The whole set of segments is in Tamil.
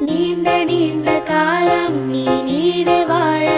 நீண்ட நீண்ட காலம் நீ நீடு வாழ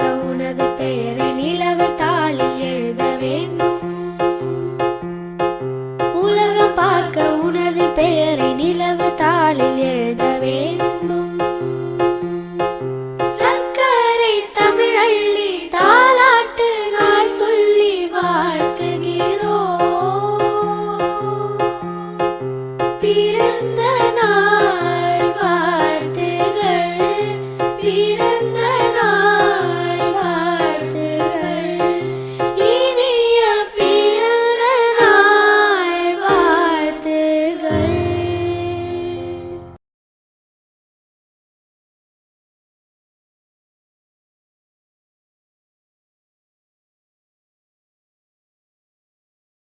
அளவு தாளில் எழுத வேண்டும். சர்க்கரை தமிழள்ளி தாலாட்டு நாள் சொல்லி வாழ்த்துகிறோம். பிறந்த